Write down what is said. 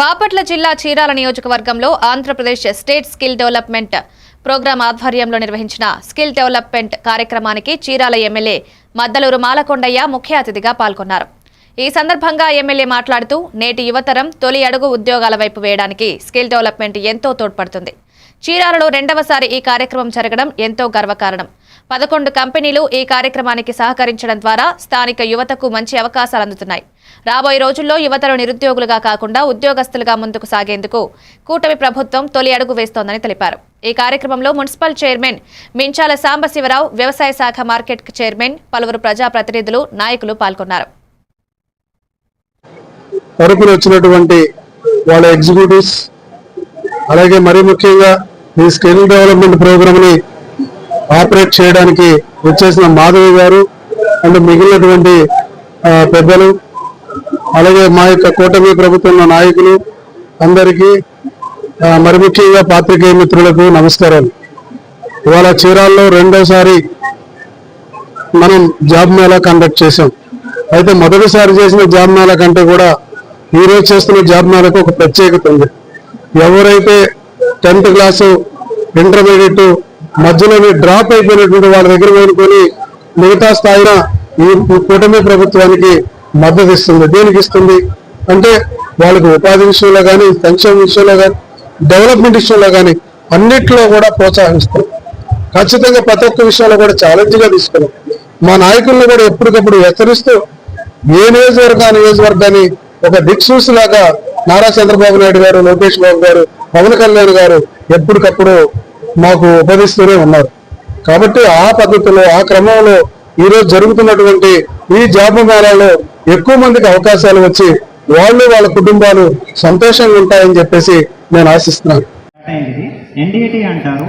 బాపట్ల జిల్లా చీరాల నియోజకవర్గంలో Andhra Pradesh state skill development program ఆధ్వర్యంలో నిర్వహించిన స్కిల్ డెవలప్మెంట్ కార్యక్రమానికి చీరాల ఎమ్మెల్యే మద్దలూరు మాలకొండయ్య ముఖ్య అతిథిగా పాల్గొన్నారు. ఈ సందర్భంగా ఎమ్మెల్యే మాట్లాడుతూ నేటి యువతరం తొలి అడుగు ఉద్యోగాల వైపు వేయడానికి స్కిల్ డెవలప్మెంట్ ఎంతో తోడ్పడుతుంది. చీరాలలో రెండవసారి ఈ కార్యక్రమం జరగడం ఎంతో గర్వకారణం. పదకొండు కంపెనీలు ఈ కార్యక్రమానికి సహకరించడం ద్వారా స్థానిక యువతకు మంచి అవకాశాలు అందుతున్నాయి. రాబోయే రోజుల్లో యువతను నిరుద్యోగులుగా కాకుండా ఉద్యోగస్తులుగా ముందుకు సాగేందుకు కూటమి ప్రభుత్వం తొలి అడుగు వేస్తోందని తెలిపారు. ఈ కార్యక్రమంలో మున్సిపల్ చైర్మన్ మించాల సాంబశివరావు వ్యవసాయ శాఖ మార్కెట్ చైర్మన్ పలువురు ప్రజాప్రతినిధులు నాయకులు పాల్గొన్నారు. వచ్చినటువంటి వాళ్ళ ఎగ్జిక్యూటివ్స్ అలాగే మరీ ముఖ్యంగా ఈ స్కిల్ డెవలప్మెంట్ ప్రోగ్రామ్ని ఆపరేట్ చేయడానికి వచ్చేసిన మాధవి గారు అండ్ మిగిలినటువంటి పెద్దలు అలాగే మా యొక్క కూటమి ప్రభుత్వంలో నాయకులు అందరికీ మరి ముఖ్యంగా పాత్రికేయ మిత్రులకు నమస్కారాలు. ఇవాళ చీరాల్లో రెండోసారి మనం జాబ్ మేళా కండక్ట్ చేసాం అయితే మొదటిసారి చేసిన జాబ్ మేళా కంటే కూడా ఈరోజు చేస్తున్న జాబ్ మేళకు ఒక ప్రత్యేకత ఉంది. ఎవరైతే టెన్త్ క్లాసు ఇంటర్మీడియట్ మధ్యలోనే డ్రాప్ అయిపోయినటువంటి వాళ్ళ దగ్గర వేడుకొని మిగతా స్థాయిన ఈ కూటమి ప్రభుత్వానికి మద్దతు ఇస్తుంది. దేనికి ఇస్తుంది? అంటే వాళ్ళకి ఉపాధి విషయంలో కానీ పెన్షన్ విషయంలో కానీ డెవలప్మెంట్ విషయంలో కానీ అన్నిట్లో కూడా ప్రోత్సహిస్తాం. ఖచ్చితంగా ప్రతి ఒక్క విషయంలో కూడా ఛాలెంజ్గా తీసుకున్నాం. మా నాయకులను కూడా ఎప్పటికప్పుడు హెచ్చరిస్తూ ఏ నియోజకవర్గ నియోజకవర్గాన్ని ఒక దిక్సూసి లాగా నారా చంద్రబాబు నాయుడు గారు లోకేష్ బాబు గారు పవన్ కళ్యాణ్ గారు ఎప్పటికప్పుడు మాకు ఉపదిస్తూనే ఉన్నారు. కాబట్టి ఆ పద్ధతిలో ఆ క్రమంలో ఈ రోజు జరుగుతున్నటువంటి ఈ జాబ్ మేళాలో ఎక్కువ మందికి అవకాశాలు వచ్చి వాళ్ళు వాళ్ళ కుటుంబాలు సంతోషంగా ఉంటాయని చెప్పేసి నేను ఆశిస్తున్నాను. అంటారు?